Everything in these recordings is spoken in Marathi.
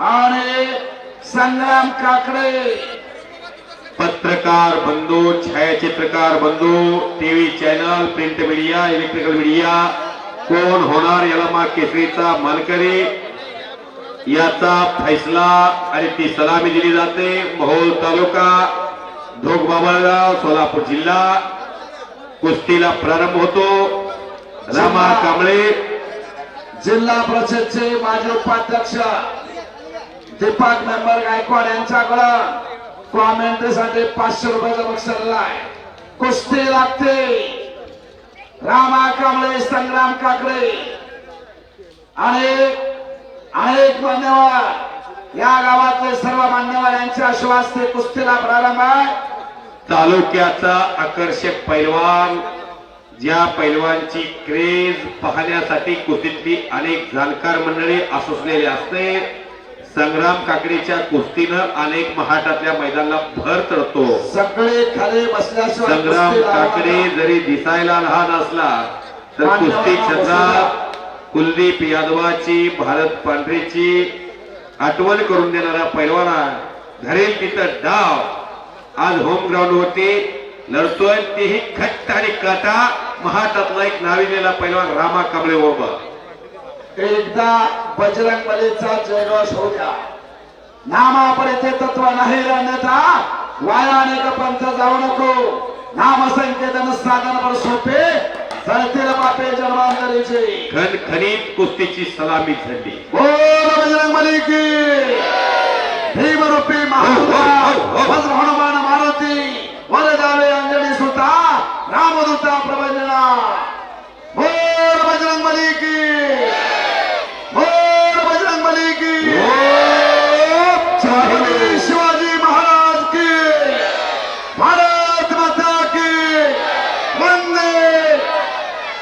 आणि संग्राम काकडे. पत्रकार बंधू छायाचित्रकार बंधू TV channel print media electrical media कोण होणार याला केसरीचा मानकरी याचा फैसला आणि ती सलामी दिली जाते. मोहोळ तालुका ढोक बाबळगाव सोलापूर जिल्हा. कुस्तीला प्रारंभ होतो. रामा कांबळे. जिल्हा परिषदचे माजी उपाध्यक्ष दीपक मेंबर गायकवाड यांच्याकडं कॉमेंट्रीसाठी पाचशे रुपयाचा बक्षीस आहे कुस्ती लागते. रामा कांबळे संग्राम काकडे. अनेक अनेक मान्यवर या गावातले सर्व मान्यवर यांच्या आश्वासते कुस्तीला प्रारंभ आहे. तालुक्याचा आकर्षक पैलवान ज्या पैलवानची क्रेज पाहण्यासाठी कुस्तीतली अनेक जाणकार मंडळी आसुसलेली असते. संग्राम काकडीच्या कुस्तीनं अनेक महाटातल्या मैदानाला भर चढतो. सगळे खाली बसल्याशिवाय संग्राम काकडे जरी दिसायला लहान असला तर कुस्ती क्षेत्रात कुलदीप यादवाची भारत पांढरेची आठवण करून देणारा पैलवाना धरेल तिथं डाव. आज होम ग्राउंड वरती लढतोय तेही खट्ट आणि काटा महाटातला एक नाविलेला पैलवान रामा कांबळे उभा एकदा बजरंग बलीचा जयघोष द्या. नामापरिचे तत्व नाही अन्यथा वाया अनेक पंथ जाऊ नको. नाम संकेतन साधन पर सोपे. जळतील पापे जन्मांतरीचे. खणखणीत कुस्तीची सलामी झाली. बोल बजरंग बली की. भीमरूपी महादुता वज्र हनुमान मारुती वर जावे अंजनी सुता रामदूता प्रभंजना. बोल बजरंग बली की.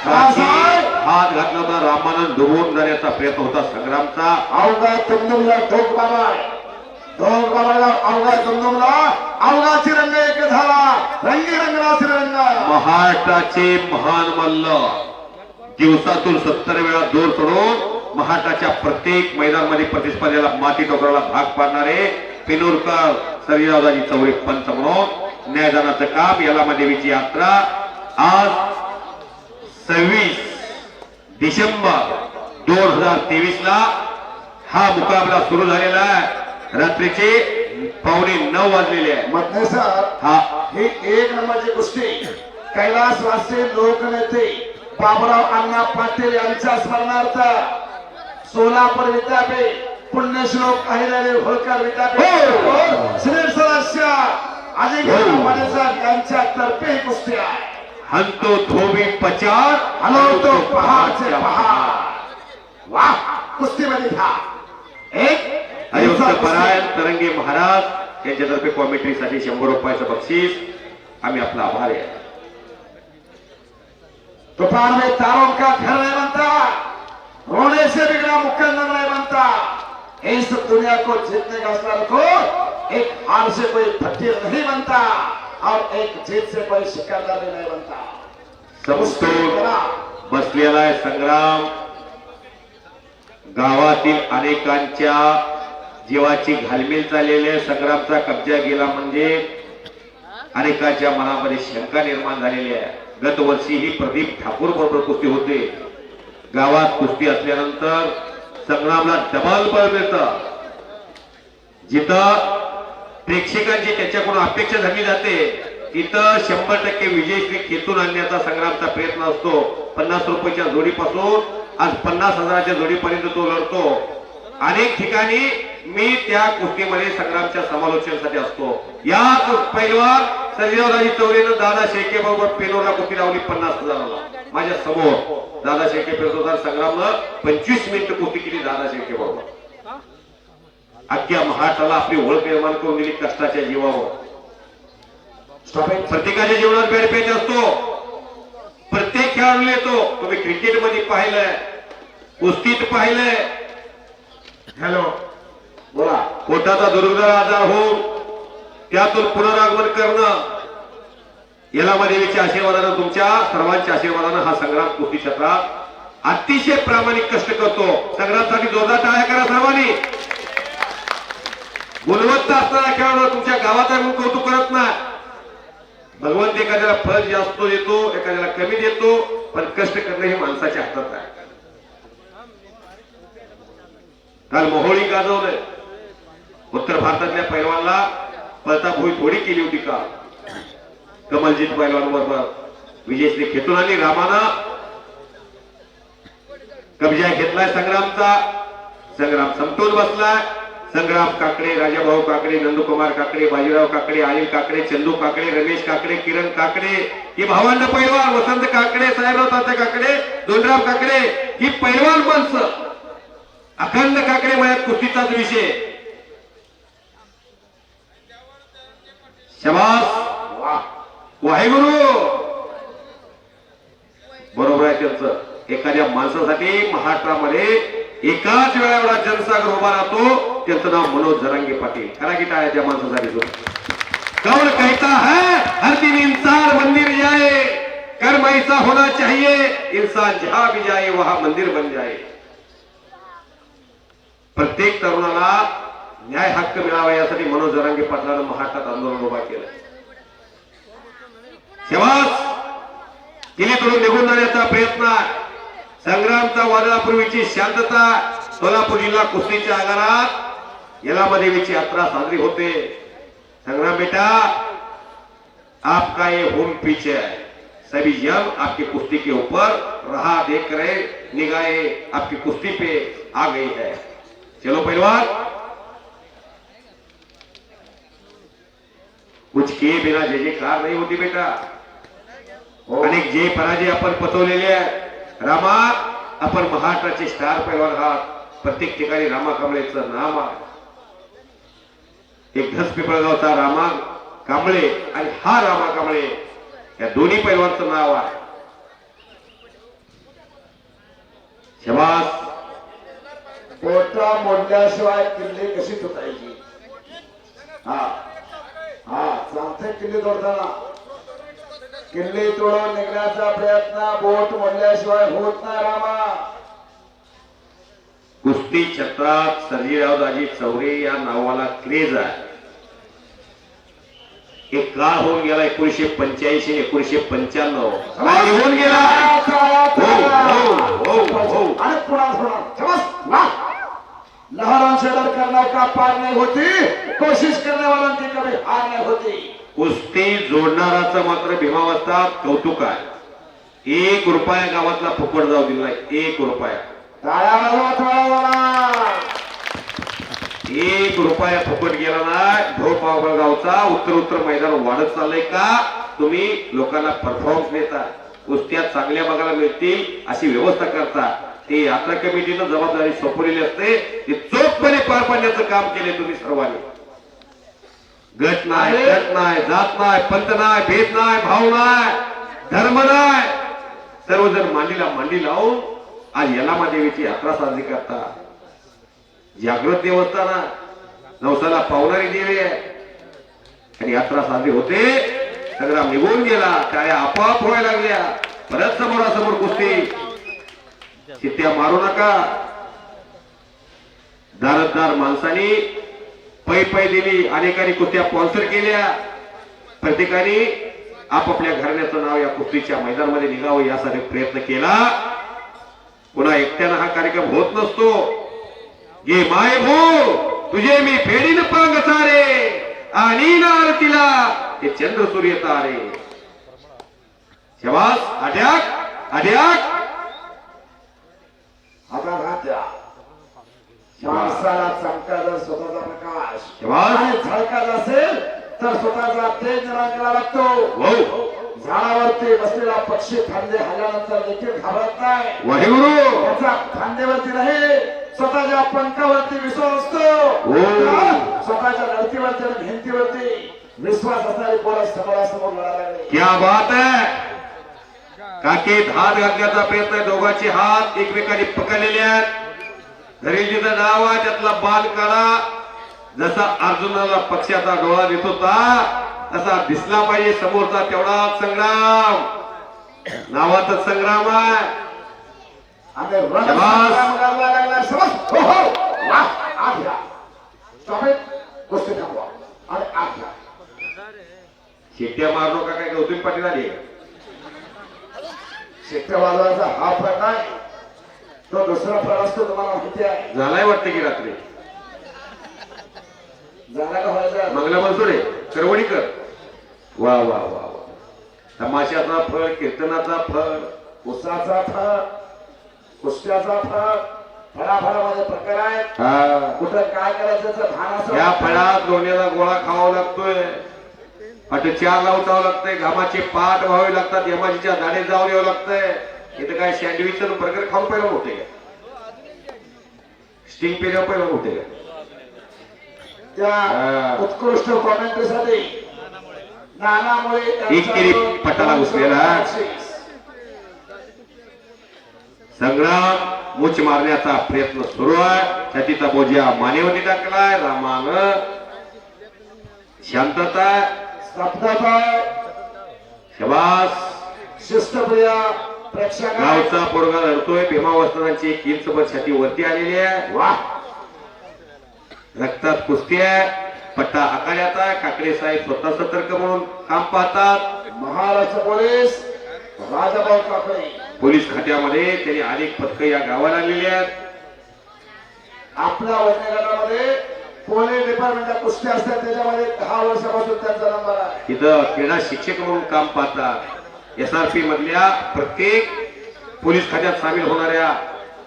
हात घातला होता रामानं डुबून जाण्याचा प्रयत्न होता संग्रामचा. अवघा तुमदुमला ठोक बाबा. ठोक बाबाला अवघा तुमदुमला. अवघा रंग एक झाला. रंगी रंगला श्रीरंग महाराष्ट्राचे महान मल्ल. दिवसातून सत्तर वेळा दोर सोडून महाराष्ट्राच्या प्रत्येक मैदानामध्ये प्रतिस्पर्धेला माती टोकराला भाग पाडणारे पिनोरकर सर्जीरावदाजी चौरे पंच म्हणून न्यायदानाचं काम याला देवीची यात्रा. आज सव्वीस डिसेंबर दोन हजार तेवीस ला हा मुकाबला सुरू झालेला आहे. रात्रीचे पावणे नऊ वाजलेले आहे. मधने सर हा. ही एक नंबरची गोष्टी कैलासवासी लोकनेते बाबुराव अण्णा पाटील यांच्या स्मरणार्थ सोलापूर विद्यापीठ पुण्यश्लोक अहिल्यादेवी होळकर विद्यापीठ श्री सदस्य अजिंक्य हो. यांच्या तर्फे ही कुस्ती आहे. हंतो धोबी पचार हलवतो पहाडचे पहाड। वाह कुस्तीमध्ये था एक अयोध्या परायण तरंगे महाराज यांच्यातर्फे कॉमेंट्रीसाठी शंभर रुपयाचं बक्षीस। आम्ही आपला आभार आहे। तूफान में तारों का घर नहीं बनता। रोने से बिगड़ा मुकंदर नहीं बनता। इस दुनिया को जीतने का असर को एक हार से कोई फकीर नहीं बनता। और एक जीत से कोई सिकंदर भी नहीं बनता समतोल बसलेला आहे संग्राम. गावातील अनेकांच्या जीवाची घालमेल चाललेली आहे. संग्रामचा कब्जा गेला म्हणजे अनेकांच्या मनामध्ये शंका निर्माण झालेली आहे. गत वर्षी ही प्रदीप ठाकूर बरोबर कुस्ती होते. गावात कुस्ती असल्यानंतर संग्रामला डबल बळ मिळतं जिथं प्रेक्षकांची त्याच्याकडून अपेक्षा धरली जाते. तिथं शंभर टक्के विजयश्री खेचून आणण्याचा संग्रामचा प्रयत्न असतो. पन्नास रुपयाच्या जोडीपासून आज पन्नास हजाराच्या जोडीपर्यंत तो लढतो. अनेक ठिकाणी मी त्या कुस्तीमध्ये संग्रामच्या समालोचनासाठी असतो. या पैलवान सर्जीरावराजी चौरेनं दादा शेळके बरोबर पेलोरला कुस्ती लावली? पन्नास हजाराला. माझ्यासमोर. दादा शेळके पेलतो संग्रामनं पंचवीस मिनिट कुस्ती केली? दादा शेळके बरोबर. अख्ख्या महाराष्ट्राला आपली ओळख निर्माण करून दिली कष्टाच्या जीवावर. प्रत्येकाच्या जीवनात बेडपेच असतो. प्रत्येक खेळाडू येतो. तुम्ही क्रिकेटमध्ये पाहिलंय. कुस्तीत पाहिलंय. हॅलो बोला. पोटाचा दुर्गंध आजार होऊन त्यातून पुनरागमन करणं. याला देवीच्या आशीर्वादानं तुमच्या सर्वांच्या आशीर्वादानं हा संग्राम कुस्ती क्षेत्रात अतिशय प्रामाणिक कष्ट करतो. संग्रामसाठी जोरदार टाळ्या करा सर्वांनी. गावात आहे म्हणून कौतुक करत नाही. भगवंत एखाद्याला फळ जास्त देतो एखाद्याला कमी देतो पण कष्ट करणं हे माणसाच्या हातात आहे. काल मोहोळी गाजवलंय. उत्तर भारतातल्या पैलवानला पळताभोई थोडी केली होती का? कमलजीत पैलवान बरोबर विजयश्री खेतून आणि रामानं कब्जा घेतलाय संग्रामचा. संग्राम समतोल बसलाय. संग्राम काकडे राजाभाऊ काकडे नंदकुमार काकडे बाजीराव काकडे अनिल काकडे चंदू काकडे रमेश काकडे किरण काकडे हे भावांना पैलवान वसंत काकडे साहेबराव तात्या काकडे दोनराव काकडे ही पैलवान माणसं. अखंड काकडे माझ्या कुस्तीचाच विषय. शबास. वाहेगुरु. बरोबर आहे त्यांचं. एखाद्या माणसासाठी महाराष्ट्रामध्ये एकाच वेळा एवढा जनसागर उभा राहतो. त्यांचं नाव मनोज जरांगे पाटील. खरा की टाळ्या त्या माणसासाठी जो कौन कहता है? हर दिन इंसान मंदिर जाए. कर्म ऐसा होना चाहिए. इंसान जहां भी जाए वहां मंदिर बन जाए. प्रत्येक तरुणाला न्याय हक्क मिळावा यासाठी मनोज जरांगे पाटलानं महाराष्ट्रात आंदोलन उभा केलं शेवास किल्लीकडून निघून जाण्याचा प्रयत्न. संग्रामचा वादळापूर्वीची शांतता सोलापूर जिल्हा कुस्तीच्या आगारात येलामदेवीची यात्रा साजरी होते. संग्राम बेटा आपका ये होम पिच है सभी जन आपकी कुश्ती के ऊपर रहा देख रहे निगाहें आपकी कुश्ती पे आ गई है। चलो पहलवान कुछ के बिना जय जयकार नहीं होती बेटा। अनेक जे पराजय आपण पचवलेले आहे रामा आपण महाराष्ट्राचे स्टार पैलवान आहात प्रत्येक ठिकाणी रामा कांबळेचं नाव आहे. एक धस पिपळगावचा रामा कांबळे आणि हा रामा कांबळे या दोन्ही पैलवानचं नाव आहे. शबास पोटा मोडल्याशिवाय किल्ले कशी तुटायची? हा हा चालते किल्ले तोडताना. किल्ले तोडून निघण्याचा प्रयत्न बोट मोडल्याशिवाय होत नाही रामा. कुस्ती क्षेत्रात सर्जीरावदाजी चौरे या नावाला क्रेज आहे. एक काळ होऊन गेला एकोणीशे पंच्याऐंशी एकोणीशे पंच्याण्णव. निघून गेला. हो, हो, हो, हो. आणि पुन्हा पुन्हा. समज वा. लहरों से डर करने का पार नहीं होती. कोशिश करने वालों की कभी हार नहीं होती. कुस्ती जोडणाराचं मात्र भीमावस्था कौतुक आहे. एक रुपया गावातला फुकट जाऊ दिला एक रुपया. एक रुपया फुकट गेला ना ढोळ गावचा उत्तर उत्तर मैदान वाढत चाललंय का? तुम्ही लोकांना परफॉर्मन्स देता. कुस्त्या चांगल्या बघायला मिळतील अशी व्यवस्था करता. ते यात्रा कमिटीनं जबाबदारी सोपवलेली असते. ते चोखपणे पार पाडण्याचं काम केले तुम्ही सर्वांनी. गट नाही गट नाही जात नाही पंत नाही भेद नाही भाव नाही धर्म नाही. सर्वजण मांडीला मांडी लावून आज यलामा देवीची यात्रा साजरी करता जागृत देवस्थाना नवसाला पावणारी देवी आहे. आणि यात्रा साजरी होते. सगळा निघून गेला. टाळ्या आपोआप व्हायला लागल्या. परत समोरासमोर कुस्ती. चित्त्या मारू नका. दारदार माणसानी पै पै दिली अनेकांनी कुस्त्या स्पॉन्सर केल्या. प्रत्येकाने आपापल्या घराण्याचं नाव या कुस्तीच्या मैदानामध्ये निघावं यासाठी प्रयत्न केला. पुन्हा एकट्यानं हा कार्यक्रम होत नसतो. ये माय भो तुझे मी फेडीन पांग सारे आणि आरतीला हे चंद्र सूर्य तारे. शबास अड्याक अड्याक आता राहत्या. माणसाला चमकायचा स्वतःचा प्रकाश झळकायचा असेल तर स्वतःचा तेज रंगला लागतो. हो. झाडावरती बसलेला पक्षी फांदे हल्ल्यानंतर देखील घाबरत नाही. त्याचा फांदेवरती नाही स्वतःच्या पंखावरती विश्वास असतो. हो. स्वतःच्या लढतीवरती आणि भिंतीवरती विश्वास असणारे पोरं समोरासमोर लढायला लागले. क्या बात है. काके हात घालण्याचा प्रयत्न आहे दोघांचे हात एकमेकांनी पकडलेले आहेत. जिथं नाव आहे त्यातला बाल काढा जसा अर्जुनाला पक्षाचा डोळा देत होता तसा दिसला पाहिजे समोरचा तेवढा संग्राम. नावातच संग्राम आहे. हो हो शेट्या मारू नका काय गौतमी पाटील आली. शेट्या वाजवायचा हा नाही तो दुसरा फळ असतो तुम्हाला माहिती आहे. झालाय वाटतं की रात्री? झाला का व्हायचा मंगला करवणीकर वा वा वा वा. तमाशाचा फळ कीर्तनाचा फळ उसाचा फळ कुस्त्याचा फळ फळाफळामध्ये प्रकार आहेत. हा. कुठं काय करायचं याचं भान या फळात लोण्याचा गोळा खावा लागतोय. आता चार ला उठावं लागतंय. घामाचे पाठ व्हावे लागतात. यमाजीच्या दाढे जाऊन यावं लागतंय. इथं काय सँडविच बर्गर खाऊन पहिला मोठे का स्टिंग पेल्या पहिला मोठे का त्या. उत्कृष्ट कॉमेंट्रीसाठी नानामुळे तरी पटाला घुसलेला. संग्राम मुच मारण्याचा प्रयत्न सुरू आहे. छातीचा बोजा मानेवती टाकलाय. रामानं शांतता स्तब्धता शबास. शिस्तप्रिय. गावचा पोरगा धरतोय भीमा वस्त्रांची एक इंचभर छाती वरती आलेली आहे. वा रक्तात कुस्ती आहे. पट्टा आकारात आहे. काकडे साहेब स्वतः सतर्क म्हणून काम पाहतात. महाराष्ट्र पोलीस राजाभाऊ काकडे. पोलीस खात्यामध्ये त्यांनी अनेक पथकं या गावाला आलेली आहेत. आपल्या वैज्ञानिक गटामध्ये पोलीस डिपार्टमेंटच्या कुस्ती असतात त्याच्यामध्ये दहा वर्षापासून त्यांचा नंबर आहे. तिथं क्रीडा शिक्षक म्हणून काम पाहतात. एस आर पी मधल्या प्रत्येक पोलीस खात्यात सामील होणाऱ्या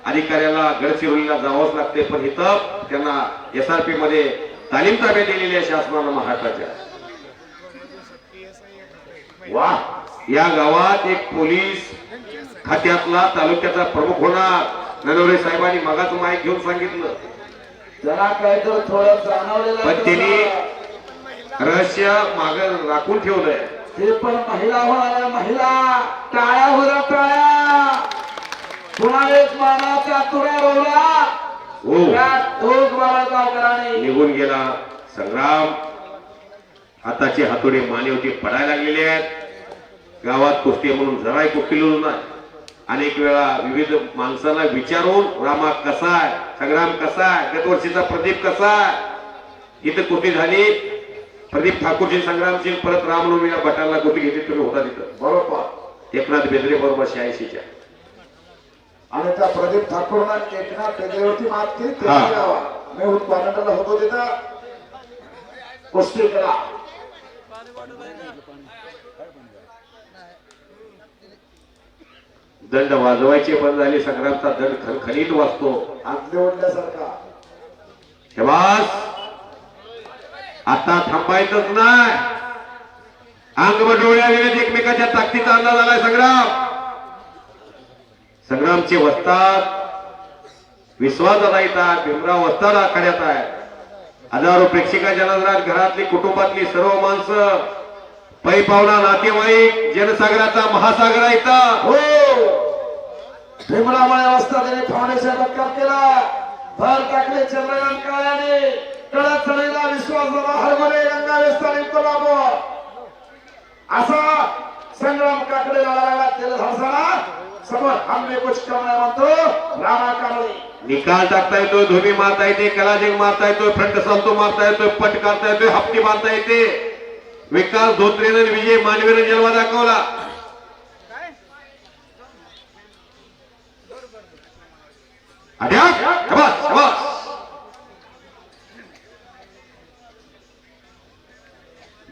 अधिकाऱ्याला गडचिरोलीला जावंच लागते पण इथं त्यांना एस आर पी मध्ये तालीम ताब्यात दिलेली आहे शासनानं महाराष्ट्राच्या. वा या गावात एक पोलीस खात्यातला तालुक्याचा प्रमुख होणार. ननवरे साहेबांनी मगाच माहीत घेऊन सांगितलं. त्यांना काहीतरी थोडं जाणवलेलं आहे. पण त्यांनी. रहस्य माग राखून ठेवलंय. ते पण महिला होणाऱ्या महिला टाळ्या होत्या टाळ्या. पुन्हा एक मानाचा तुरा रोवला हो बाबा गावकरांनी निघून गेला संग्राम. हाताचे हातोडे मानेवती पडायला लागलेले आहेत. गावात कुस्ती म्हणून जराही कुस्तीलो नाही. अनेक वेळा विविध माणसांना विचारून रामा कसा आहे? संग्राम कसा आहे? गत वर्षीचा प्रदीप कसा आहे? इथं कुस्ती झाली. प्रदीप ठाकूरजी संग्रामजी परत रामनवमीला भटाला कुस्ती घेतली तुम्ही होता तिथं. बरोबर. एकनाथ बेदरे बरोबर शहाऐंशीच्या. आणि त्या प्रदीप ठाकूरना एकनाथ टेकरीवरती मात केली हा. मी उत्पादनाला होतो तिथं. कुस्ती करा दंड वाजवायचे बंद झाले संग्रामचा दंड खणखणीत वाजतो. आतले ओढल्यासारखा शबास आता थांबायचंच नाही. अंग डोळ्या वेळेत एकमेकाच्या ताकदीचा अंदाज आलाय संग्राम. संग्रामचे वस्ताद विश्वासाला येतात भीमराव वस्ताद आखाड्यात आहे हजारो प्रेक्षकाच्या नजरात घरातली कुटुंबातली सर्व माणसं पै पावना नातेवाईक जनसागराचा महासागर आहे हो! भीमरामाने वस्ताद फाउंडेशन केला. भर टाकले चंद्रकांत काळ्याने. कडक चढीला विश्वास झाला रंगा विस्तारित कोल्हापूर. असा संग्राम काकडे लढायला त्याला झाला समोर आम्ही कुछ करणार म्हणतो रामा कांबळे निकाल टाकता येतोय धोबी मारता येते कलाजिंग मारता येतोय फ्रंट सालतो मारता येतोय पट काढता येतोय हप्ती मारता येते. विकास धोत्रेनं विजय मानवीनं जलवा दाखवला. अड्या,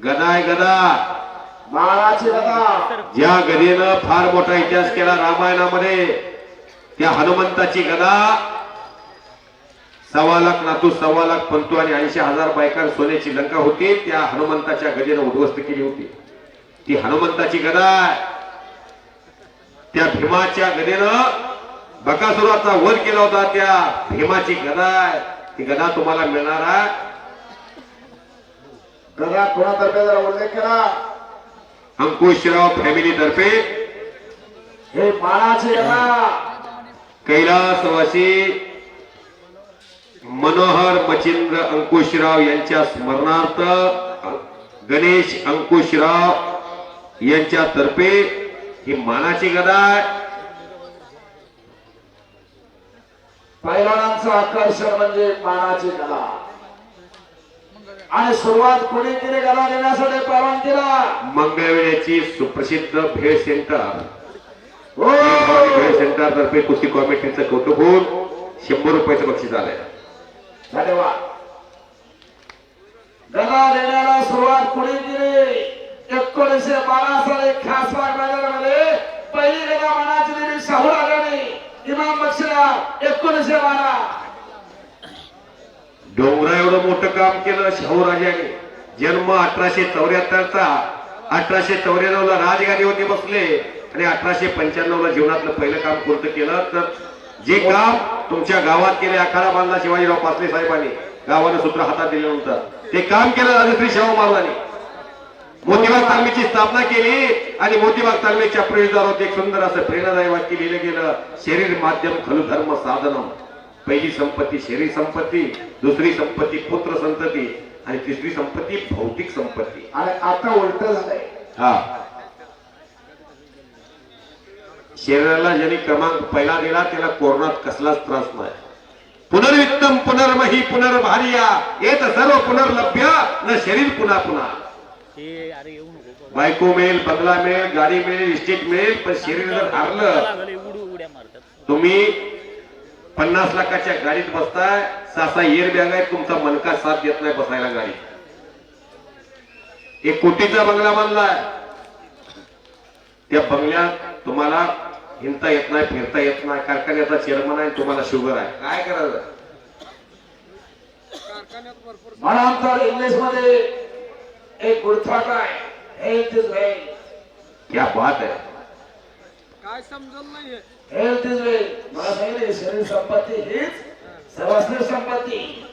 शाबास. गदा बाळाची गदा ज्या गदेनं फार मोठा इतिहास केला रामायणामध्ये त्या हनुमंताची गदा सव्वा लाख नातू सव्वा लाख पंतू आणि ऐंशी हजार बायकां सोन्याची लंका होती. त्या हनुमंताच्या गदेनं उद्ध्वस्त केली होती. ती हनुमंताची गदा आहे. त्या भीमाच्या गदेनं बकासुराचा वध केला होता. त्या भीमाची गदा आहे. ती गदा तुम्हाला मिळणार आहे. गदा कोणातर्फे जरा उल्लेख केला? अंकुशराव फॅमिली तर्फे. हे बाळाची कैलासवासी मनोहर मचिंद्र अंकुशराव यांच्या स्मरणार्थ गणेश अंकुशराव यांच्या तर्फे ही मानाची गदा आहे. पैलवानांचं आकर्षण म्हणजे मानाची गदा. आणि सुरुवात कोणी केली? गदा देण्यासाठी परवानगीला मंगळवेळेची सुप्रसिद्ध भेळ सेंटर. भेळ सेंटर तर्फे कुस्ती कॉमिटीचं कौतुक होऊन शंभर रुपयाचं बक्षीस आलंय धन्यवाद. गदा देण्याला सुरुवात कुणी केली? एकोणीसशे बारा साली खासबाग मैदानामध्ये पहिली गदा मनाची दिली शाहू राजाने. इमाम बक्षीला एकोणीसशे बारा. डोंगरा एवढं मोठं काम केलं शाहू राजाने. जन्म अठराशे चौऱ्याहत्तरचा. अठराशे चौऱ्याण्णव ला राजगादीवरती बसले आणि अठराशे पंच्याण्णव ला जीवनातलं पहिलं काम कोणतं केलं तर जे काम तुमच्या गावात केले आखाडा बांधला शिवाजीराव पासले साहेबांनी गावानं सूत्र हातात दिलं होतं ते काम केलं राजश्री शाहू महाराजांनी मोतीबाग तालमीची स्थापना केली आणि मोतीबाग तालमीच्या प्रवेशद्वारावर एक सुंदर असं प्रेरणादायी वाक्य लिहिलं गेलं शरीर माध्यम खलु धर्म साधनम. पहिली संपत्ती शरीर संपत्ती दुसरी संपत्ती पुत्र संतती आणि तिसरी संपत्ती भौतिक संपत्ती. आणि आता उलट झालंय. हा. शरीराला ज्यांनी क्रमांक पहिला दिला त्याला कोरोनात कसलाच त्रास नाही. पुनर्वित्तम पुनर्मही पुनर्भार्या येत सर्व पुनर्लभ्य न शरीर पुन्हा पुन्हा. बायको मिळेल बंगला मिळेल गाडी मिळेल इस्टेट मिळेल पण शरीर जर हारलं तुम्ही पन्नास लाखाच्या गाडीत बसताय सासा एअर बॅग आहे तुमचा मनका साथ देत नाही बसायला गाडीत. एक कोटीचा बंगला बांधलाय. त्या बंगल्यात तुम्हाला हिंडता येत नाही फिरता येत नाही कारखान्याचा चेअरमन आहे तुम्हाला शुगर आहे. काय करायचं? म्हणून तर इंग्लिशमध्ये एक गुडथाट आहे. वेल्थ क्या बात आहे. काय समजलं नाहीये हेल्थ इज वेल्थ मला सांगितले शरीर संपत्ती हीच सर्वश्रेष्ठ संपत्ती.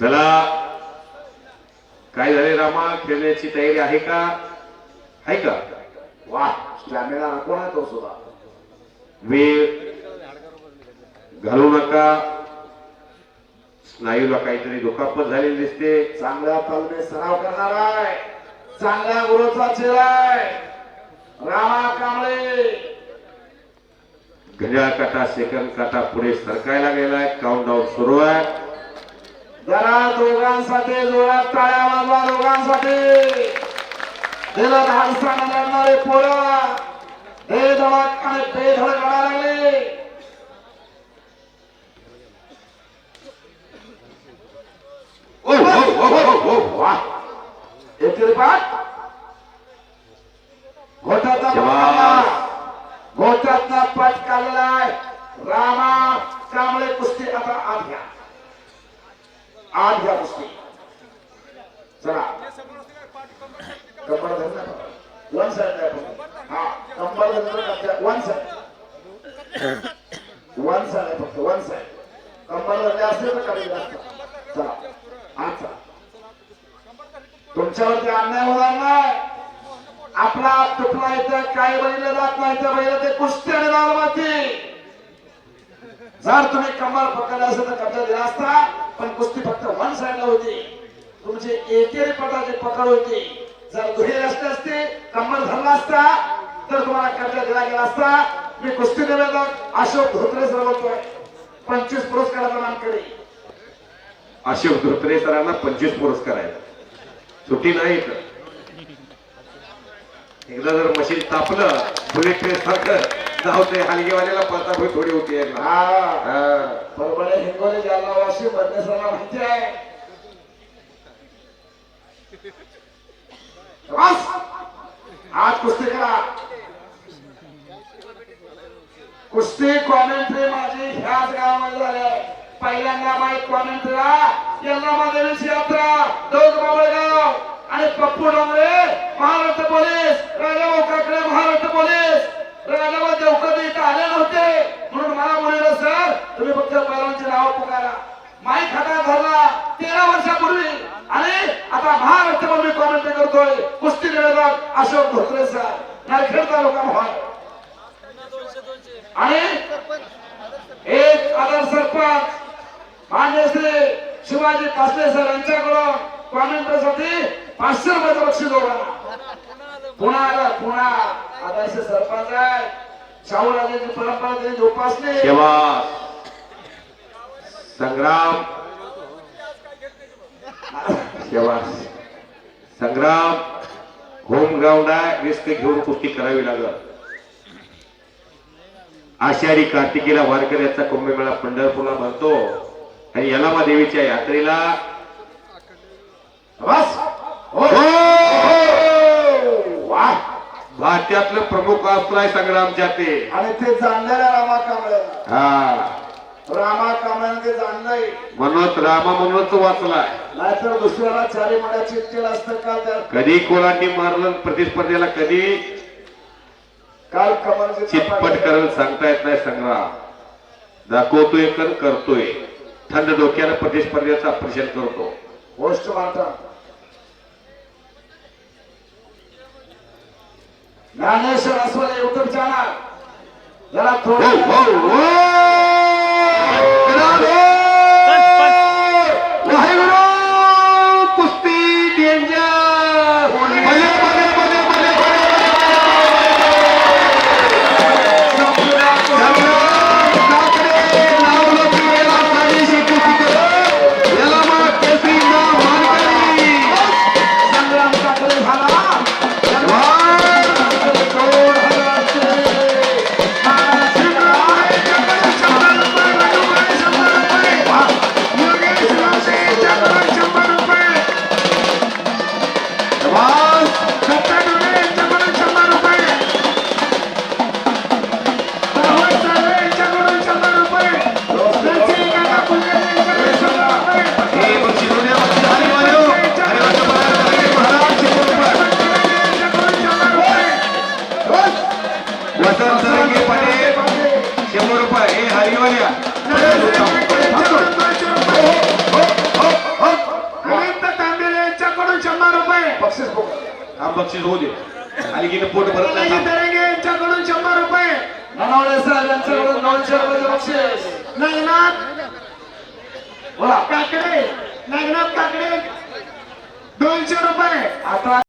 चला काय झाले रामा? खेळण्याची तयारी आहे का? आहे का? वा स्टॅमिना नको ना तो सुद्धा. वेळ घालू नका. स्नायूला काहीतरी दुखापत झालेली दिसते. चांगला तालमी सराव करणार आहे. चांगल्या गुरुचा चेहरा आहे रामा कांबळे. घड्याळ काटा सेकंद काटा पुढे सरकायला गेलाय. काउंट डाऊन सुरू आहे. जरा दोघांसाठी जोरात टाळ्या वाजवा दोघांसाठी. दिलं धाडसानं लढणारे पोरं. हे धडक आणि बेधडक लढा लागले. ओ, ओ, ओ, ओ, ओ, वा. येतील पाठ घोटाचा शाबास. घोटातला पट काढलेला आहे रामा कांबळे कुस्ती आता आत घ्या आत घ्या कुस्ती चला कंबर धरला वन साइड हा कंबर धरला वन साइड वन साइड आहे फक्त वन साइड कंबर धरले असते तर कमी जास्त चला आत चला तुमच्यावरती अन्याय होणार नाही. आपला तुटला येतं काय बहिलं जात नाही तर बहिलं ते कुस्ती आणि लालमाती जर तुम्ही कंबर पकडला असेल तर कब्जा दिला असता पण कुस्ती फक्त वन साईडला होती. तुमची एकेरी पटाची पकड होती. जर दुहेरी असते असते कंबर धरला असता तर तुम्हाला कब्जा दिला गेला असता. मी कुस्ती निवेदक अशोक धोत्रे सर बोलतोय. पंचवीस पुरस्काराचा नामकडे अशोक धोत्रे सरांना पंचवीस पुरस्कार आहेत. सुट्टी नाही. एकदा जर मशीन तापलं बुलेट ट्रेन सारखं जाऊते हलगेवाल्याला पळता थोडी होती. हा. परभणी हिंगोली जालना वाशिम बदनेसरला माहिती आहे बस आज कुस्ती करा कुस्ती कॉमेंट्री माझी ह्याच गावामध्ये झाली. पहिल्यांदा माईक कॉमेंट्रीला यल्लामा यात्रा. दोन बाबळगाव आणि पप्पू डोंगरे महाराष्ट्र पोलीस. राजाभाऊ काकडे महाराष्ट्र पोलीस. राजाभाऊ देवकर इथे आले नव्हते म्हणून मला म्हणलं सर तुम्ही फक्त बैलांची नाव पुकारा. माईक हातात धरला. तेरा वर्षापूर्वी आणि आता महाराष्ट्र मी कॉमेंट करतोय. कुस्ती निवेदक अशोक धोत्रे सर. नारखेड तालुका मोहाळ. आणि एक आदर सरपंच. मान्य श्री शिवाजी पासले सर यांच्याकडून कॉमेंटसाठी पाचशे रुपयाचं बक्षीस होणार पुन्हा आला पुन्हा आदर्श सरपंच आहे. शाहूराजांची परंपरा त्यांनी जोपासली शाबास संग्राम. शेवास संग्राम. होम ग्राउंड आहे रिस्क घेऊन कुस्ती करावी लागल. आषाढी कार्तिकीला वारकऱ्याचा कुंभमेळा पंढरपूरला भरतो. आणि यलामा देवीच्या यात्रेला बस. हो. वा भारतातलं प्रमुख अस्त्र आहे संग्राम जाते आणि ते जाणलेल्या रामा कांबळे हा. रामा कांबळ्याने ते जाणलंय म्हणूनच रामा म्हणूनच वाचलाय. नाहीतर दुसऱ्याला चारी मोठ्या चिठ्ठील असतं का त्या कधी कोणांनी मारलं प्रतिस्पर्धेला कधी काल कमलजी चितपट करल सांगता येत नाही संग्राम. दाखवतोय कर करतोय. थंड डोक्यानं प्रतिस्पर्धेचा ऑपरेशन करतो. Postmortem Dnyaneshwar Aswale YouTube channel याला हो, थोडं